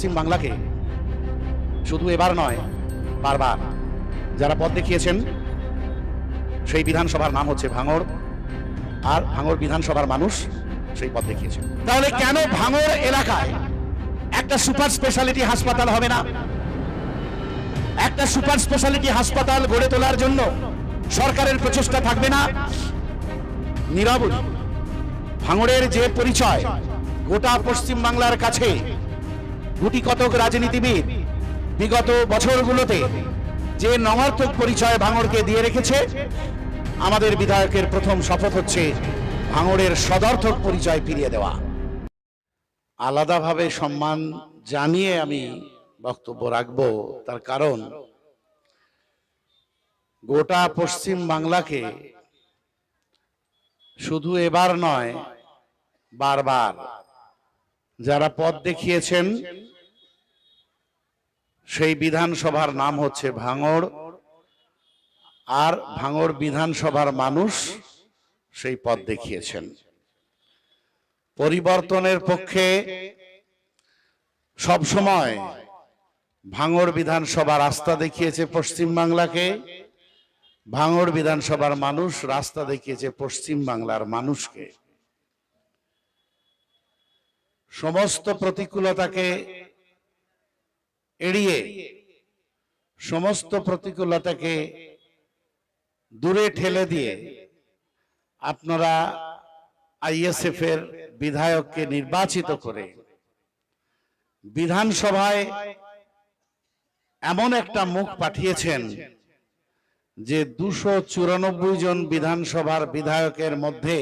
পশ্চিম বাংলাকে শুধু এবার নয়, বারবার যারা পথ দেখিয়েছেন, সেই বিধানসভার নাম হচ্ছে ভাঙড়, আর ভাঙড় বিধানসভার মানুষ সেই পথ দেখিয়েছেন। তাহলে কেন ভাঙড় এলাকায় একটা সুপার স্পেশালিটি হাসপাতাল হবে না? একটা সুপার স্পেশালিটি হাসপাতাল গড়ে তোলার জন্য সরকারের প্রচেষ্টা থাকবে না? নিরাবলি ভাঙড়ের যে পরিচয় গোটা পশ্চিম বাংলার কাছে গুটি কতক রাজনীতিবিদ বিগত বছরগুলোতে যে নমার্থক পরিচয় ভাঙড়কে দিয়ে রেখেছে, আমাদের বিধায়কের প্রথম শপথ হচ্ছে ভাঙড়ের সদর্থক পরিচয় ফিরিয়ে দেওয়া। আলাদাভাবে সম্মান জানিয়ে আমি বক্তব্য রাখব, তার কারণ গোটা পশ্চিম বাংলাকে শুধু এবার নয়, বারবার যারা পথ দেখিয়েছেন সেই বিধানসভার নাম হচ্ছে ভাঙড়, আর ভাঙড় বিধানসভার মানুষ সেই পথ দেখিয়েছেন। পরিবর্তনের পক্ষে সব সময় ভাঙড় বিধানসভা রাস্তা দেখিয়েছে পশ্চিম বাংলাকে ভাঙড় বিধানসভার মানুষ রাস্তা দেখিয়েছে পশ্চিম বাংলার মানুষকে। সমস্ত প্রতিকূলতাকে এড়িয়ে সমস্ত প্রতিকূলতাকে দূরে ঠেলে দিয়ে আপনারা আইএসএফ এর বিধায়ককে নির্বাচিত করে বিধানসভায় এমন একটা মুখ পাঠিয়েছেন যে দুশো চুরানব্বই জন বিধানসভার বিধায়কের মধ্যে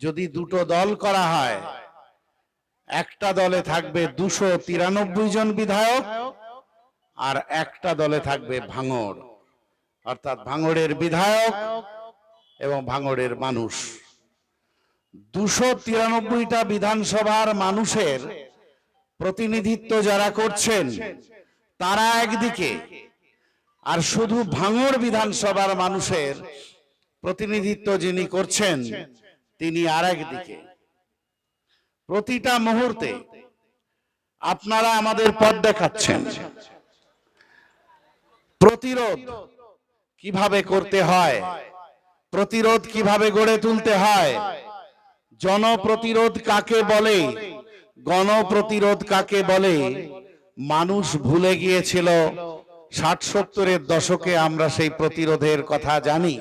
যদি দুটো দল করা হয় একটা দলে থাকবে দুশো তিরানব্বই জন বিধায়ক আর একটা দলে থাকবে ভাঙড়। অর্থাৎ ভাঙড়ের বিধায়ক এবং ভাঙড়ের মানুষ। দুশো তিরানব্বইটা বিধানসভার মানুষের প্রতিনিধিত্ব যারা করছেন, তারা একদিকে। আর শুধু ভাঙড় বিধানসভার মানুষের প্রতিনিধিত্ব যিনি করছেন, তিনি আর একদিকে প্রতিটা মুহূর্তে আপনারা আমাদের পথ দেখাচ্ছেন। প্রতিরোধ কীভাবে করতে হয়? প্রতিরোধ কীভাবে গড়ে তুলতে হয়? জনপ্রতিরোধ কাকে বলে? গণপ্রতিরোধ কাকে বলে? মানুষ ভুলে গিয়েছিল, ষাট সত্তরের দশকে আমরা সেই প্রতিরোধের কথা জানি।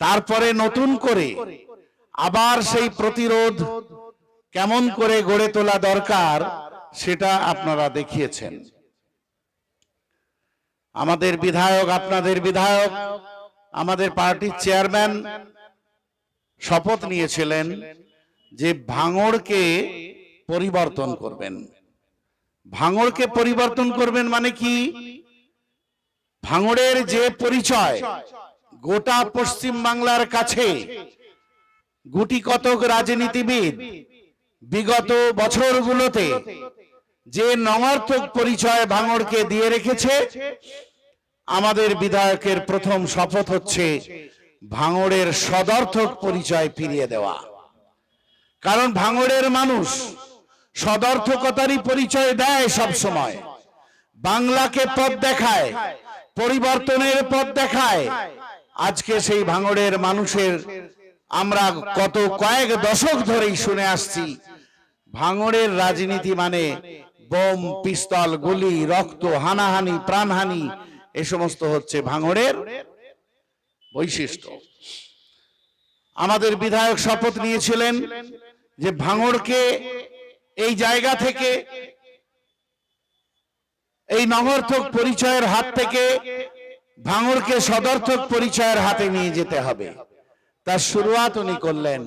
তারপরে নতুন করে আবার সেই প্রতিরোধ কেমন করে গড়ে তোলা দরকার সেটা আপনারা দেখিয়েছেন। আমাদের বিধায়ক আপনাদের বিধায়ক আমাদের পার্টির চেয়ারম্যান শপথ নিয়েছিলেন যে ভাঙড়কে পরিবর্তন করবেন। ভাঙড়কে পরিবর্তন করবেন মানে কি? ভাঙড়ের যে পরিচয় গোটা পশ্চিম বাংলার কাছে গুটি কতক রাজনীতিবিদ বিগত বছরগুলোতে যে নমার্থক পরিচয় ভাঙড়কে দিয়ে রেখেছে, আমাদের বিধায়কের প্রথম শপথ হচ্ছে ভাঙড়ের সদর্থক পরিচয় ফিরিয়ে দেওয়া। কারণ ভাঙড়ের মানুষ সদর্থকতারই পরিচয় দেয় সব সময়। বাংলাকে পথ দেখায়, পরিবর্তনের পথ দেখায়। আজকে সেই ভাঙড়ের মানুষের আমরা কত কয়েক দশক ধরেই শুনে আসছি ভাঙড়ের রাজনীতি মানে বোম, পিস্তল, গুলি, রক্ত, হানাহানি, প্রাণহানি, এ সমস্ত হচ্ছে ভাঙড়ের বৈশিষ্ট্য। আমাদের বিধায়ক শপথ নিয়েছিলেন যে ভাঙড়কে এই জায়গা থেকে, এই নগর্থক পরিচয়ের হাত থেকে ভাঙড়কে সদর্থক পরিচয়ের হাতে নিয়ে যেতে হবে। তার শুরুয়াত উনি করলেন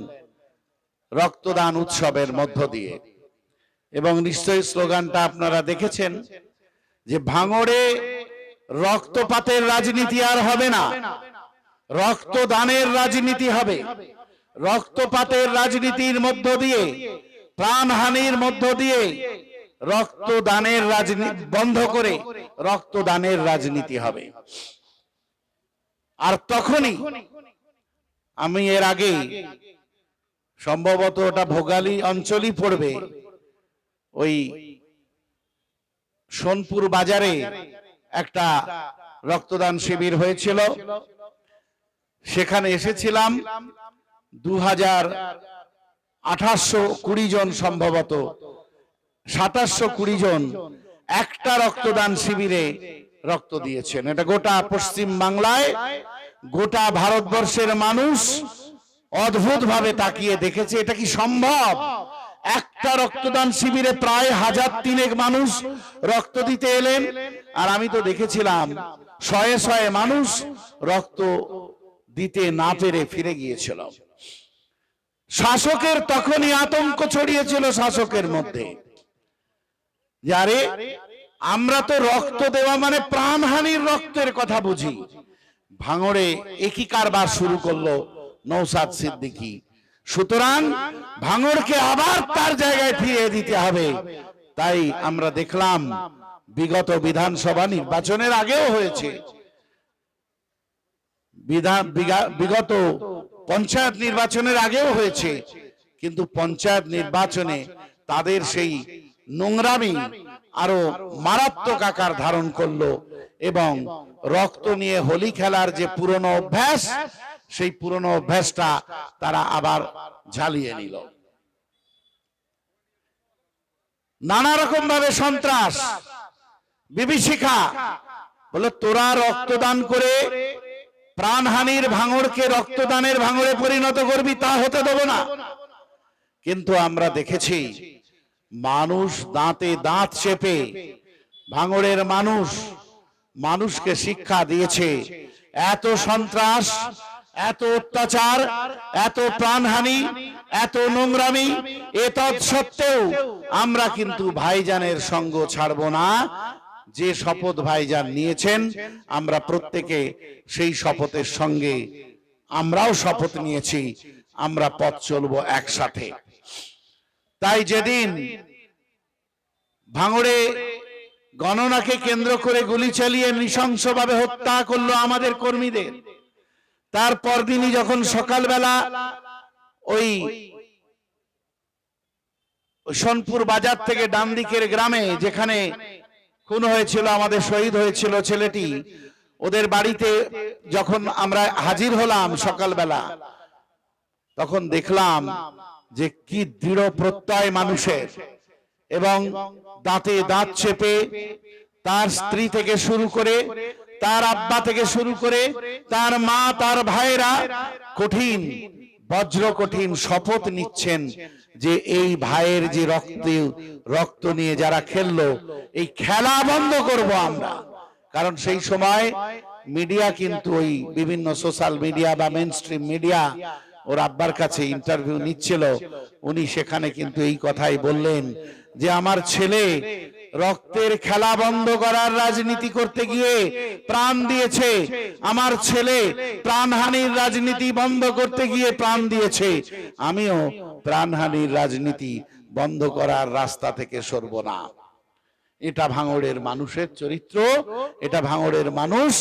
রক্তদান উৎসবের মধ্য দিয়ে। এবং নিশ্চয়ই স্লোগানটা আপনারা দেখেছেন যে ভাঙড়ে রক্তপাতের রাজনীতি আর হবে না। রক্তদানের রাজনীতি হবে। রক্তপাতের রাজনীতির মধ্য দিয়ে, প্রাণহানির মধ্য দিয়ে রক্তদানের রাজনীতি বন্ধ করে রক্তদানের রাজনীতি হবে। আর তখনই আমি এর আগে সম্ভবত ওটা ভোগালী অঞ্চলই পড়বে। ওই সোনপুর বাজারে একটা রক্তদান শিবির হয়েছিল। সেখানে এসেছিলাম। দু হাজার আঠাশশো কুড়ি জন সম্ভবত। সাতাশশো কুড়ি জন একটা রক্তদান শিবিরে রক্ত দিয়েছেন। এটা গোটা পশ্চিম বাংলায় গোটা ভারতবর্ষের মানুষ অদ্ভুত ভাবে তাকিয়ে দেখেছে, এটা কি সম্ভব? একটা রক্তদান শিবিরে প্রায় হাজার তিনেক মানুষ রক্ত দিতে এলেন। আর আমি তো দেখেছিলাম, শয়ে শয়ে মানুষ রক্ত দিতে না পেরে ফিরে গিয়েছিল। শাসকের তখনই আতঙ্ক ছড়িয়েছিল শাসকের মধ্যে। যারে, আমরা তো রক্ত দেওয়া মানে প্রাণহানির রক্তের কথা বুঝি। ভাঙড়ে একই কারবার শুরু করল নৌসাদ সিদ্দিকী। সুতরাং ভাঙড়কে আবার তার জায়গায় ফিরিয়ে দিতে হবে। তাই আমরা দেখলাম বিগত বিধানসভা নির্বাচনের আগেও হয়েছে। বিগত পঞ্চায়েত নির্বাচনের আগেও হয়েছে। কিন্তু পঞ্চায়েত নির্বাচনে তাদের সেই নোংরামি আরও মারাত্মক আকার ধারণ করল এবং রক্ত নিয়ে হোলি খেলার যে পুরনো অভ্যাস সেই পুরনো অভ্যাসটা তারা আবার ঝালিয়ে নিল। নানা রকম ভাবে সন্ত্রাস, বিভীষিকা বলে তোরা রক্তদান করে প্রাণহানির ভাঙড়কে রক্তদানের ভাঙড়ে পরিণত করবি, তা হতে দেব না। কিন্তু আমরা দেখেছি মানুষ দাঁতে দাঁত চেপে ভাঙড়ের মানুষ মানুষকে শিক্ষা দিয়েছে, এত সন্ত্রাস এত অত্যাচার, এত প্রাণহানি, এত নোংরামি, এ সত্ত্বেও আমরা কিন্তু ভাইজানের সঙ্গ ছাড়ব না। যে শপথ ভাইজান নিয়েছেন, আমরা প্রত্যেকে সেই শপথের সঙ্গে আমরাও শপথ নিয়েছি, আমরা পথ চলবো একসাথে। তাই যেদিন ভাঙড়ে গণনাকে কেন্দ্র করে গুলি চালিয়ে নৃশংসভাবে হত্যা করল আমাদের কর্মীদের তারপর দিনই যখন সকালবেলা ওই সোনপুর বাজার থেকে ডান দিকের গ্রামে যেখানে খুন হয়েছিল আমাদের শহীদ হয়েছিল ছেলেটি ওদের বাড়িতে যখন আমরা হাজির হলাম সকালবেলা তখন দেখলাম যে কি দৃঢ় প্রত্যয় মানুষের এবং দাঁতে দাঁত চেপে তার স্ত্রী থেকে শুরু করে তার আব্বা থেকে শুরু করে তার মা, তার ভাইরা কঠিন, বজ্র কঠিন শপথ নিচ্ছেন যে এই ভাইয়ের যে রক্ত রক্ত নিয়ে যারা খেললো, এই খেলা বন্ধ করব আমরা। কারণ সেই সময় মিডিয়া কিন্তু ওই বিভিন্ন সোশ্যাল মিডিয়া বা মেন স্ট্রিম মিডিয়া ওর আব্বার কাছে ইন্টারভিউ নিচ্ছিল। উনি সেখানে কিন্তু এই কথাই বললেন যে, আমার ছেলে রক্তের খেলা বন্ধ করার রাজনীতি করতে গিয়ে প্রাণ দিয়েছে। আমার ছেলে প্রাণহানির রাজনীতি বন্ধ করতে গিয়ে প্রাণ দিয়েছে। আমিও প্রাণহানির রাজনীতি বন্ধ করার রাস্তা থেকে সরব না। এটা ভাঙড়ের মানুষের চরিত্র, এটা ভাঙড়ের মানুষ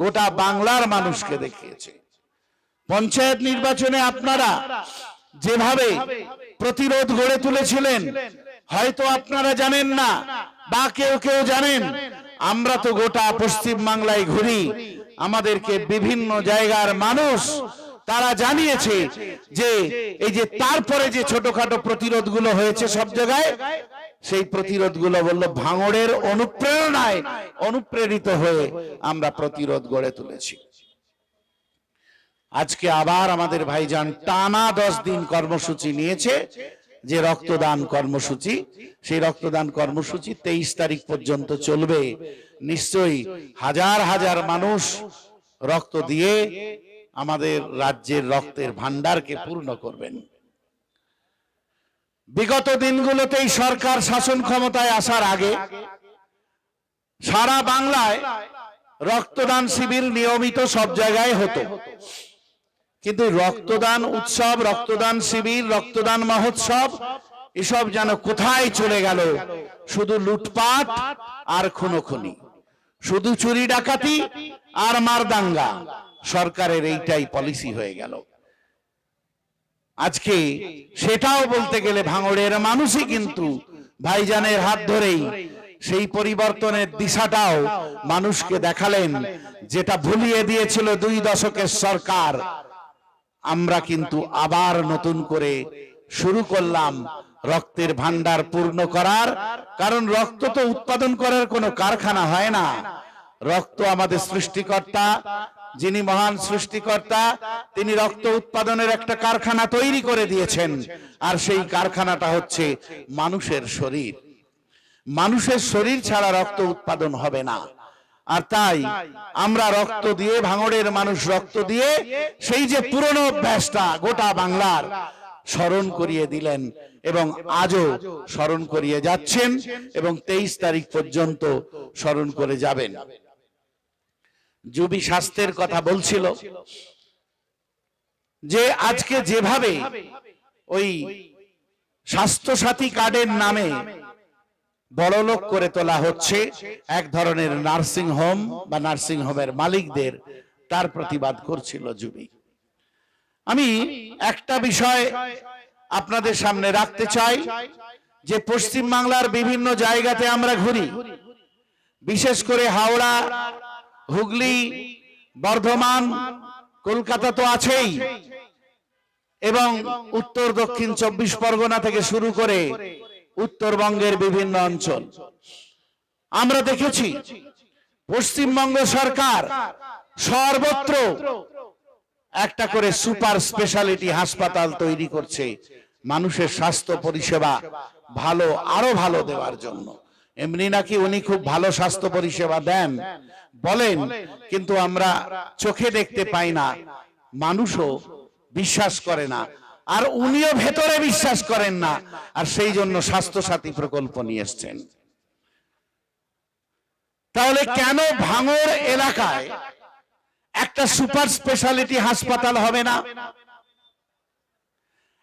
গোটা বাংলার মানুষকে দেখিয়েছে। পঞ্চায়েত নির্বাচনে আপনারা যেভাবে প্রতিরোধ গড়ে তুলেছিলেন, হয়তো আপনারা জানেন না বা কেউ কেউ জানেন, আমরা তো গোটা পশ্চিম বাংলায় ঘুরি। আমাদেরকে বিভিন্ন জায়গার মানুষ তারা জানিয়েছে যে, এই যে তারপরে যে ছোটখাটো প্রতিরোধগুলো হয়েছে সব জায়গায়, সেই প্রতিরোধগুলো বলল ভাঙড়ের অনুপ্রেরণায় অনুপ্রেরিত হয়ে আমরা প্রতিরোধ গড়ে তুলেছি। আজকে আবার আমাদের ভাইজান টানা দশ দিন কর্মসূচি নিয়েছে। যে রক্তদান কর্মসূচি, সেই রক্তদান কর্মসূচি তেইশ তারিখ পর্যন্ত চলবে। নিশ্চয়ই হাজার হাজার মানুষ রক্ত দিয়ে আমাদের রাজ্যের রক্তের ভান্ডারকে পূর্ণ করবেন। বিগত দিনগুলোতেই সরকার শাসন ক্ষমতায় আসার আগে সারা বাংলায় রক্তদান শিবির নিয়মিত সব জায়গায় হতো। কিন্তু রক্তদান উৎসব, রক্তদান শিবির, রক্তদান মহোৎসব, এসব যেন কোথায় চলে গেল? শুধু লুটপাট আর খুনোখুনি। শুধু চুরি ডাকাতি আর মারদাঙ্গা। সরকারের এইটাই পলিসি হয়ে গেল। আজকে সেটাও বলতে গেলে ভাঙড়ের মানুষই কিন্তু ভাইজানের হাত ধরেই সেই পরিবর্তনের দিশাটাও মানুষকে দেখালেন, যেটা ভুলিয়ে দিয়েছিল দুই দশকের সরকার। আমরা কিন্তু আবার নতুন করে শুরু করলাম রক্তের ভান্ডার পূর্ণ করার, কারণ রক্ত তো উৎপাদন করার কোনো কারখানা হয় না। রক্ত আমাদের সৃষ্টিকর্তা, যিনি মহান সৃষ্টিকর্তা, তিনি রক্ত উৎপাদনের একটা কারখানা তৈরি করে দিয়েছেন। আর সেই কারখানাটা হচ্ছে মানুষের শরীর। মানুষের শরীর ছাড়া রক্ত উৎপাদন হবে না। আর তাই আমরা রক্ত দিয়ে ভাঙড়ের মানুষ রক্ত দিয়ে সেই যে পুরনো অভ্যাসটা গোটা বাংলার স্মরণ করিয়ে দিলেন এবং আজও স্মরণ করিয়ে যাচ্ছেন এবং তেইশ তারিখ পর্যন্ত স্মরণ করে যাবেন। জুবি স্বাস্থ্যের কথা বলছিল যে আজকে যেভাবে ওই স্বাস্থ্য সাথী কার্ডের নামে বড়লোক করে তোলা হচ্ছে এক ধরনের নার্সিং হোম বা নার্সিং হোমের মালিকদের তার প্রতিবাদ করছিল জুবি। আমি একটা বিষয় আপনাদের সামনে রাখতে চাই যে পশ্চিম বাংলার বিভিন্ন জায়গাতে আমরা ঘুরি। বিশেষ করে হাওড়া, হুগলি, বর্ধমান, কলকাতা তো আছেই এবং উত্তর, দক্ষিণ, চব্বিশ পরগনা থেকে শুরু করে উত্তরবঙ্গের বিভিন্ন অঞ্চল। আমরা দেখেছি, পশ্চিমবঙ্গ সরকার সর্বত্র একটা করে সুপার স্পেশালিটি হাসপাতাল তৈরি করছে, মানুষের স্বাস্থ্য পরিষেবা ভালো, আরও ভালো দেওয়ার জন্য। এমনি নাকি উনি খুব ভালো স্বাস্থ্য পরিষেবা দেন, বলেন, কিন্তু আমরা চোখে দেখতে পাই না, মানুষও বিশ্বাস করে না আর উনিও ভেতরে বিশ্বাস করেন না। আর সেই জন্য স্বাস্থ্য সাথী প্রকল্প নিয়ে এসছেন। তাহলে কেন ভাঙর এলাকায় একটা সুপার স্পেশালিটি হাসপাতাল হবে না?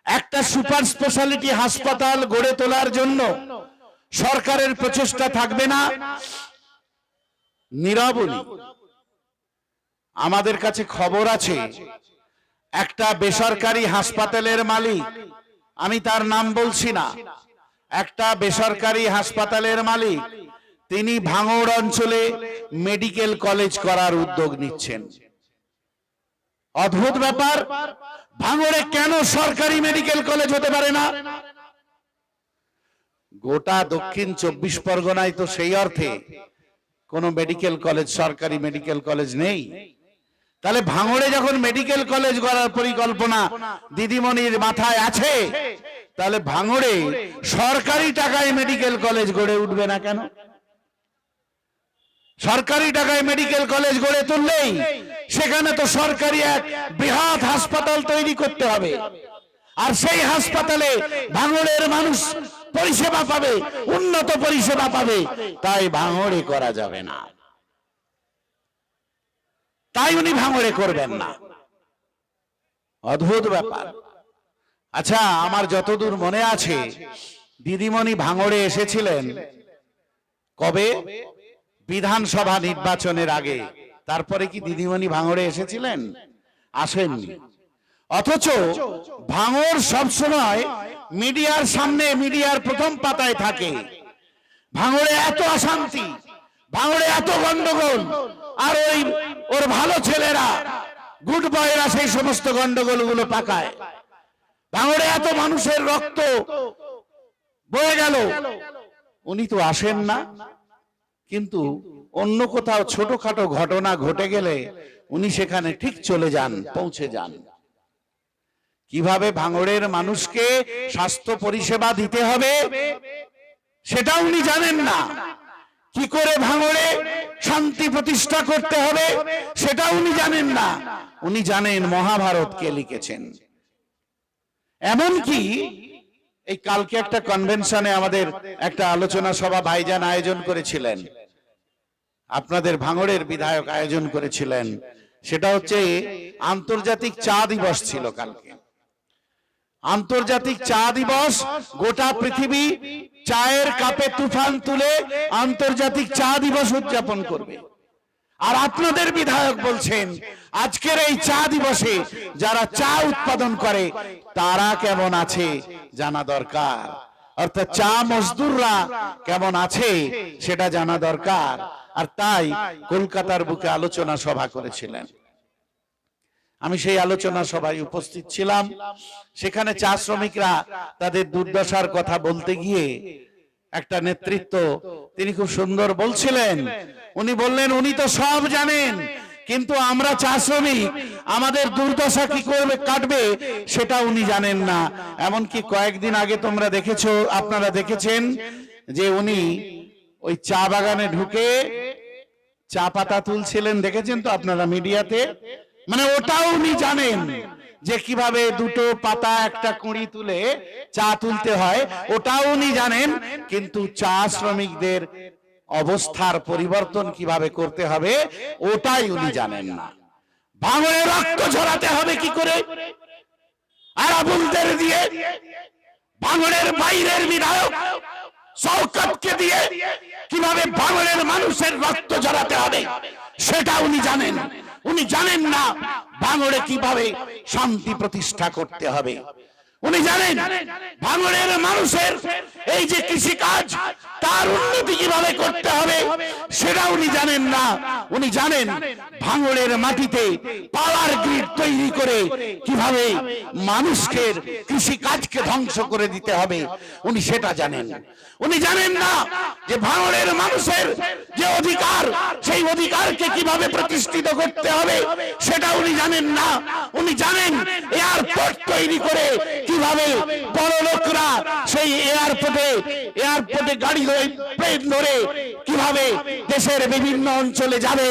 একটা সুপার স্পেশালিটি হাসপাতাল গড়ে তোলার জন্য সরকারের প্রচেষ্টা থাকবে না? নিরাবলি। আমাদের কাছে খবর আছে একটা বেসরকারি হাসপাতালের মালিক। আমি তার নাম বলছি না। একটা বেসরকারি হাসপাতালের মালিক। তিনি ভাঙড় অঞ্চলে মেডিকেল কলেজ করার উদ্যোগ নিচ্ছেন। অদ্ভুত ব্যাপার, ভাঙড়ে কেন সরকারি মেডিকেল কলেজ হতে পারে না? গোটা দক্ষিণ চব্বিশ পরগনায় তো সেই অর্থে কোন মেডিকেল কলেজ, সরকারি মেডিকেল কলেজ নেই। তাহলে ভাঙড়ে যখন মেডিকেল কলেজ করার পরিকল্পনা দিদিমণির মাথায় আছে, তাহলে ভাঙড়ে সরকারি টাকায় মেডিকেল কলেজ গড়ে উঠবে না কেন? সরকারি টাকায় মেডিকেল কলেজ গড়ে তুললেই সেখানে তো সরকারি এক বৃহৎ হাসপাতাল তৈরি করতে হবে। আর সেই হাসপাতালে ভাঙড়ের মানুষ পরিষেবা পাবে, উন্নত পরিষেবা পাবে, তাই ভাঙড়ে করা যাবে না। তাই উনি ভাঙড়ে করবেন না। অদ্ভুত ব্যাপার। আচ্ছা আমার যতদূর মনে আছে, দিদিমণি ভাঙড়ে এসেছিলেন কবে? বিধানসভা নির্বাচনের আগে। তারপরে কি দিদিমণি ভাঙড়ে এসেছিলেন? আসেননি। অথচ ভাঙড় সবসময় মিডিয়ার সামনে, মিডিয়ার প্রথম পাতায় থাকে। ভাঙড়ে এত অশান্তি, ভাঙড়ে এত গন্ডগোল আর ওই ওর ভালো ছেলেরা গুড বয়েরা সেই সমস্ত গন্ডগোলগুলো পাকায়। ভাঙড়ে এত মানুষের রক্ত বয়ে গেল। উনি তো আসেন না। কিন্তু অন্য কোথাও ছোটখাটো ঘটনা ঘটে গেলে উনি সেখানে ঠিক চলে যান, পৌঁছে যান। কীভাবে ভাঙড়ের মানুষকে স্বাস্থ্য পরিষেবা দিতে হবে সেটা উনি জানেন না। কি করে ভাঙড়ে শান্তি প্রতিষ্ঠা করতে হবে সেটা উনি জানেন না। উনি জানেন মহাভারত কে লিখেছেন। এমনকি এই কালকে একটা কনভেনশনে আমাদের একটা আলোচনা সভা ভাইজান আয়োজন করেছিলেন। আপনাদের ভাঙড়ের বিধায়ক আয়োজন করেছিলেন। সেটা হচ্ছে আন্তর্জাতিক চা দিবস ছিল কালকে। আন্তর্জাতিক চা দিবস, গোটা পৃথিবী চায়ের কাপে তুফান তুলে আন্তর্জাতিক চা দিবস উদযাপন করবে। আর আপনাদের বিধায়ক বলছেন, আজকের এই চা দিবসে যারা চা উৎপাদন করে, তারা কেমন আছে জানা দরকার। অর্থাৎ চা মজদুররা কেমন আছে সেটা জানা দরকার। আর তাই কলকাতার বুকে আলোচনা সভা করেছিলেন। আমি সেই আলোচনা সভায় উপস্থিত ছিলাম। সেখানে চা শ্রমিকরা তাদের দুর্দশার কথা বলতে গিয়ে একটা নেতৃত্ব তিনি খুব সুন্দর বলছিলেন। উনি বললেন, উনি তো সব জানেন, কিন্তু আমরা চা শ্রমিক, আমাদের দুর্দশা কি করবে, কাটবে, সেটা উনি জানেন না। এমনকি কয়েকদিন আগে তোমরা দেখেছ, আপনারা দেখেছেন যে উনি ওই চা বাগানে ঢুকে চা পাতা তুলছিলেন। দেখেছেন তো আপনারা মিডিয়াতে? মানে ওটাও উনি জানেন যে কীভাবে দুটো পাতা একটা কুঁড়ি তুলে চা তুলতে হয়, ওটাও উনি জানেন, কিন্তু চা শ্রমিকদের অবস্থার পরিবর্তন কীভাবে করতে হবে, ওটাই উনি জানেন না। ভাঙড়ে রক্ত ঝরাতে হবে কি করে? আরাবুলদের দিয়ে ভাঙড়ের বাইরের বিধায়ক শওকতকে দিয়ে কীভাবে বাংলার মানুষের রক্ত জড়াতে হবে সেটা উনি জানেন। উনি জানেন না ভাঙড়ে কীভাবে শান্তি প্রতিষ্ঠা করতে হবে। উনি জানেন ভাঙড়ের মানুষের এই যে কৃষি কাজ তার উন্নতি কীভাবে করতে হবে সেটা উনি জানেন না। উনি জানেন ভাঙড়ের মাটিতে পাওয়ার গ্রিড তৈরি করে কীভাবে মানুষকে কৃষি কাজকে ধ্বংস করে দিতে হবে উনি সেটা জানেন। উনি জানেন না যে ভাঙড়ের মানুষের যে অধিকার সেই অধিকারকে কীভাবে প্রতিষ্ঠিত করতে হবে সেটা উনি জানেন না। উনি জানেন এয়ারপোর্ট তৈরি করে কীভাবে বড় লোকরা সেই এয়ারপোর্টে এয়ারপোর্টে গাড়ি ধরে প্লেন ধরে কীভাবে দেশের বিভিন্ন অঞ্চলে যাবে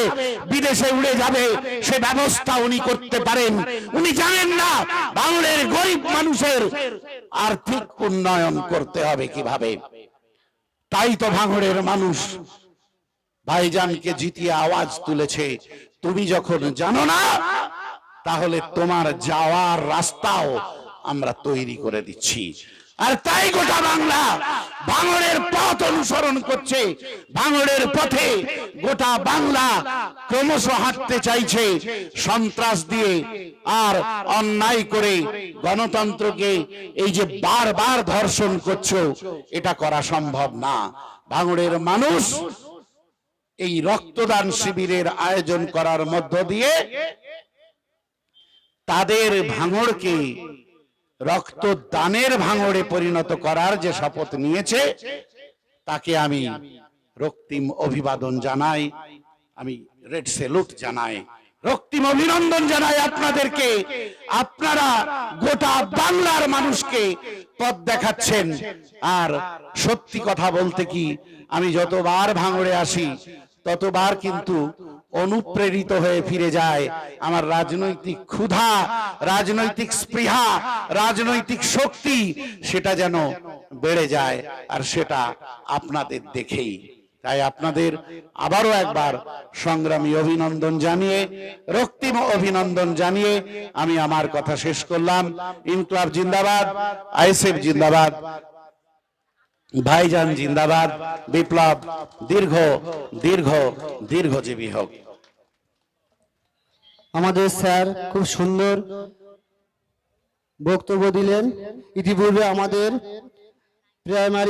বিদেশে উড়ে যাবে সে ব্যবস্থা উনি করতে পারেন। উনি জানেন না বাংলার গরিব মানুষের আর্থিক উন্নয়ন করতে হবে কীভাবে? তাই তো ভাঙড়ের মানুষ ভাইজানকে জিতিয়ে আওয়াজ তুলেছে। তুমি যখন জানো না তাহলে তোমার যাওয়ার রাস্তাও আমরা তৈরি করে দিচ্ছি। আর তাই গোটা বাংলা ভাঙড়ের পথ অনুসরণ করছে। ভাঙড়ের পথে গোটা বাংলা ক্রমশ হাঁটতে চাইছে। সন্ত্রাস দিয়ে আর অন্যায় করে গণতন্ত্রকে এই যে বারবার ধর্ষণ করছ, এটা করা সম্ভব না। ভাঙড়ের মানুষ এই রক্তদান শিবিরের আয়োজন করার মধ্য দিয়ে তাদের ভাঙড়কে রক্তদানের ভাঙড়ে পরিণত করার যে শপথ নিয়েছে, তাকে আমি রক্তিম অভিবাদন জানাই, আমি রেড সেলুট জানাই, রক্তিম অভিনন্দন জানাই আপনাদেরকে। আপনারা গোটা বাংলার মানুষকে পথ দেখাচ্ছেন। আর সত্যি কথা বলতে কি, আমি যতবার ভাঙড়ে আসি, ততবার কিন্তু অনুপ্রেরিত হয়ে ফিরে যায়। আমার রাজনৈতিক ক্ষুধা, রাজনৈতিক স্পৃহা, রাজনৈতিক শক্তি, সেটা যেন বেড়ে যায় আর সেটা আপনাদের দেখেই। তাই আপনাদের আবারও একবার সংগ্রামী অভিনন্দন জানিয়ে, রক্তিম অভিনন্দন জানিয়ে আমি আমার কথা শেষ করলাম। ইনকলাব জিন্দাবাদ, আইএসএফ জিন্দাবাদ। ভাইজান জিন্দাবাদ, বিপ্লব, দীর্ঘ দীর্ঘ, দীর্ঘজীবী হোক। আমাদের স্যার খুব সুন্দর বক্তব্য দিলেন। ইতিপূর্বে আমাদের প্রাইমারি